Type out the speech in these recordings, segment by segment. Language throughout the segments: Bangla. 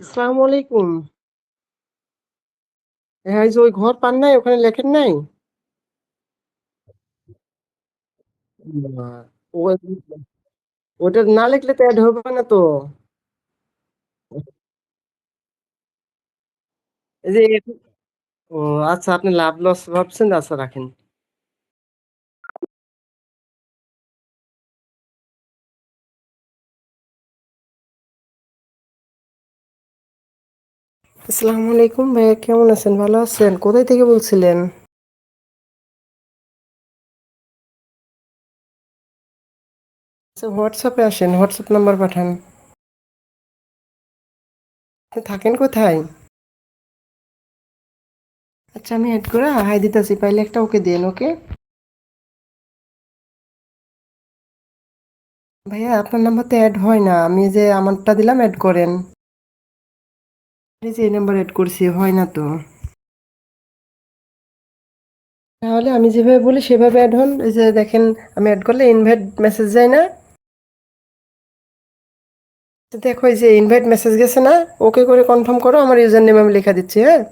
আসসালামু আলাইকুম। হ্যাঁ, যে ওই ঘর পান নাই ওখানে লেখেন নাই? ওটা না লিখলে তো এড হবে না তো। এই ও আচ্ছা আপনি লাভ লস ভাবছেন আচ্ছা রাখেন। আসসালামু আলাইকুম ভাইয়া কেমন আছেন? ভালো আছেন? কোথায় থেকে বলছিলেন? আচ্ছা হোয়াটসঅ্যাপে আসেন, হোয়াটসঅ্যাপ নাম্বার পাঠান। থাকেন কোথায়? আচ্ছা আমি এড করে হাই দিতেছি পাইলে একটা ওকে দেন ওকে? ভাইয়া আপনার নাম্বার তো অ্যাড হয় না। আমি যে আমারটা দিলাম অ্যাড করেন। এই নাম্বার এড করছি, হয় না তো। তাহলে আমি যেভাবে বলি, সেভাবে অ্যাড হন। এই যে দেখেন, আমি অ্যাড করলে ইনভাইট মেসেজ যায় না। দেখো, এই যে ইনভাইট মেসেজ গেছে না, ওকে করে কনফার্ম করো, আমার ইউজার নেম আমি লেখা দিচ্ছি হ্যাঁ?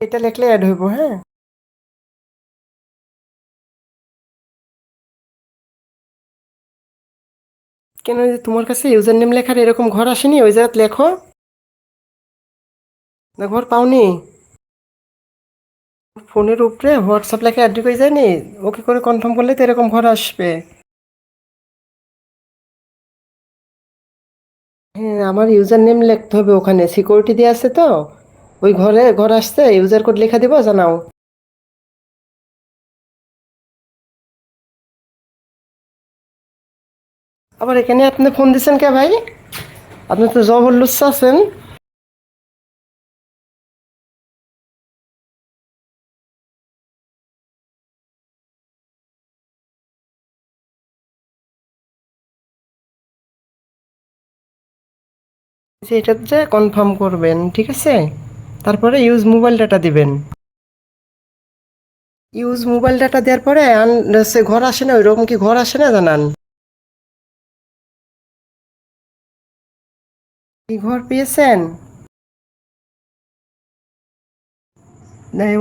এটা লিখলে অ্যাড হইব হ্যাঁ? কেন যে তোমার কাছে ইউজার নেম লেখার এরকম ঘর আসেনি? ওই জায়গায় লেখো। না, ঘর পাওনি। ফোনের উপরে হোয়াটসঅ্যাপ লেখা অ্যাড হয়ে যায়নি ওকে করে কনফার্ম করলে তো এরকম ঘর আসবে। হ্যাঁ আমার ইউজার নেম লিখতে হবে ওখানে। সিকিউরিটি দিয়ে আছে তো? ওই ঘরে ঘর আসছে ইউজার কোড লেখা দিব, জানাও। আবার এখানে আপনি ফোন দিচ্ছেন কে ভাই? আপনি তো জবরদস্ত আছেন। যে এটা যে কনফার্ম করবেন, ঠিক আছে? তারপরে ইউজ মোবাইল ডাটা দিবেন। ইউজ মোবাইল ডাটা দেওয়ার পরে সে ঘর আসে না, ওইরকম কি ঘর আসে না জানান? কি ঘর পেয়েছেন?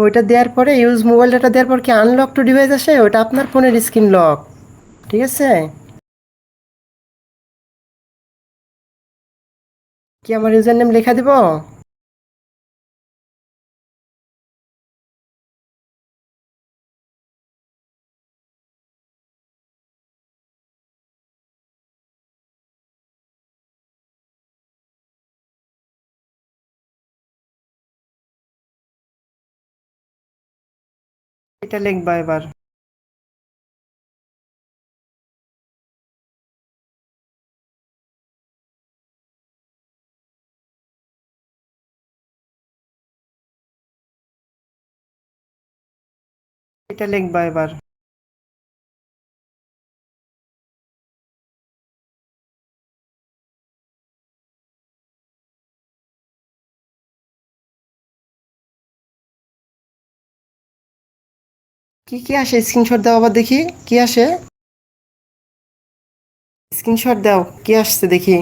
ওইটা দেওয়ার পরে ইউজ মোবাইল ডাটা দেওয়ার পর কি আনলক টু ডিভাইস আসে? ওটা আপনার ফোনের স্ক্রিন লক ঠিক আছে? কি আমার ইউজার নেম লেখা দিব? এটা লিখবা এবার এটা লিখবা এবার কি কি আসে? স্ক্রিনশট দাও আবার দেখি। কি আসে? স্ক্রিনশট দাও। কি আসছে দেখি?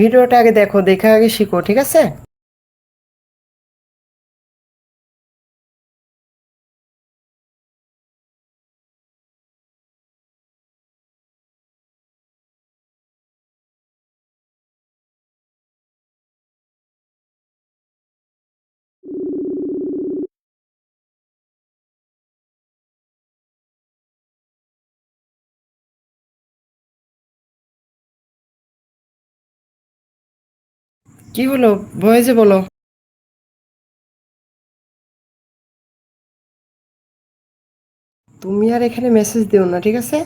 ভিডিওটা আগে দেখো দেখে আগে শিখো ঠিক আছে? কি হলো? ভয়েসে বলো। তুমি আর এখানে মেসেজ দিও না ঠিক আছে?